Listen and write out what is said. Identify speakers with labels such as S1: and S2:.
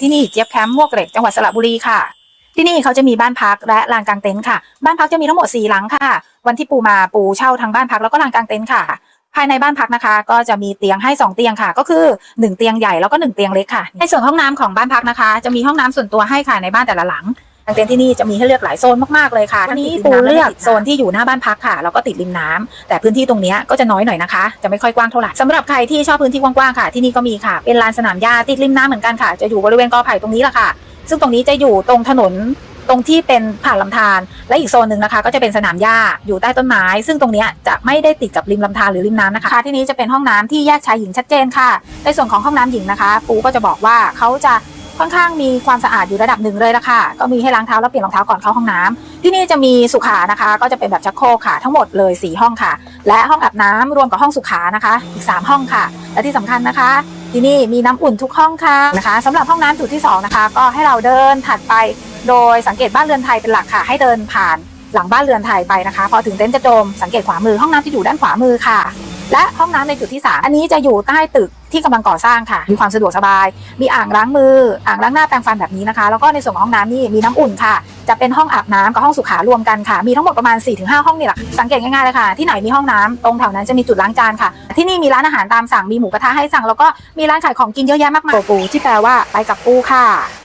S1: ที่นี่เจี๊ยบแคมป์มวกเหล็กจังหวัดสระบุรีค่ะ ที่นี่เขาจะมีบ้านพักและลานกางเต็นท์ค่ะ บ้านพักจะมีทั้งหมด4หลังค่ะ วันที่ปูมาปูเช่าทั้งบ้านพักแล้วก็ลานกางเต็นท์ค่ะ ภายในบ้านพักนะคะ ก็จะมีเตียงให้ 2 เตียงค่ะ ก็คือ 1 เตียงใหญ่แล้วก็ 1 เตียงเล็กค่ะ ในส่วนห้องน้ำของบ้านพักนะคะ จะมีห้องน้ำส่วนตัวให้ค่ะในบ้านแต่ละหลัง กางเต็นท์ที่นี่จะมีให้เลือกหลายโซนมากๆเลยค่ะวันนี้ปูเลือกโซนที่อยู่หน้าบ้านพักค่ะแล้วก็ติดริมน้ำแต่พื้นที่ตรงเนี้ยก็จะน้อยหน่อยนะคะ จะไม่ค่อยกว้างเท่าไหร่สำหรับใครที่ชอบพื้นที่กว้างๆค่ะที่นี่ก็มีค่ะ เป็นลานสนามหญ้าติดริมน้ำเหมือนกันค่ะ จะอยู่บริเวณกอไผ่ตรงนี้แหละค่ะ ซึ่งตรงนี้จะอยู่ตรงถนนตรงที่เป็นผ่านลำธารและอีกโซนหนึ่งนะคะ ก็จะเป็นสนามหญ้าอยู่ใต้ต้นไม้ ซึ่งตรงเนี้ยจะไม่ได้ติดกับริมลำธารหรือริมน้ำนะคะ ที่นี้จะเป็นห้องน้ำที่แยกชายหญิงชัดเจนค่ะ ในส่วนของห้องน้ำหญิงนะคะ ปูก็จะบอกว่าเขาจะ ค่อนข้างมีความสะอาดอยู่ระดับหนึ่งเลยละค่ะ ก็มีให้ล้างเท้าแล้วเปลี่ยนรองเท้าก่อนเข้าห้องน้ำที่นี่จะมีสุขานะคะ ก็จะเป็นแบบชักโครกค่ะ ทั้งหมดเลย 4 ห้องค่ะ และห้องอาบน้ำรวมกับห้องสุขานะคะ อีก 3 ห้องค่ะ และที่สำคัญนะคะ ที่นี่มีน้ำอุ่นทุกห้องค่ะนะคะสำหรับห้องน้ำจุดที่สองนะคะ ก็ให้เราเดินถัดไป โดยสังเกตบ้านเรือนไทยเป็นหลักค่ะ ให้เดินผ่านหลังบ้านเรือนไทยไปนะคะ พอถึงเต็นท์จะโดมสังเกตขวามือห้องน้ำจะอยู่ด้านขวามือค่ะ และห้องน้ำในจุดที่ 3 อันนี้จะอยู่ใต้ตึกที่กำลังก่อสร้างค่ะ มีความสะดวกสบาย มีอ่างล้างมือ อ่างล้างหน้าแปรงฟันแบบนี้นะคะ แล้วก็ในส่วนของห้องน้ำนี่มีน้ำอุ่นค่ะ จะเป็นห้องอาบน้ำกับห้องสุขารวมกันค่ะ มีทั้งหมดประมาณ 4-5 ห้องนี่แหละ สังเกตง่ายๆเลยค่ะ ที่ไหนมีห้องน้ำตรงแถวนั้นจะมีจุดล้างจานค่ะ ที่นี่มีร้านอาหารตามสั่ง มีหมูกระทะให้สั่ง แล้วก็มีร้านขายของกินเยอะแยะมากมายโกปูที่แปลว่าไปกับปูค่ะ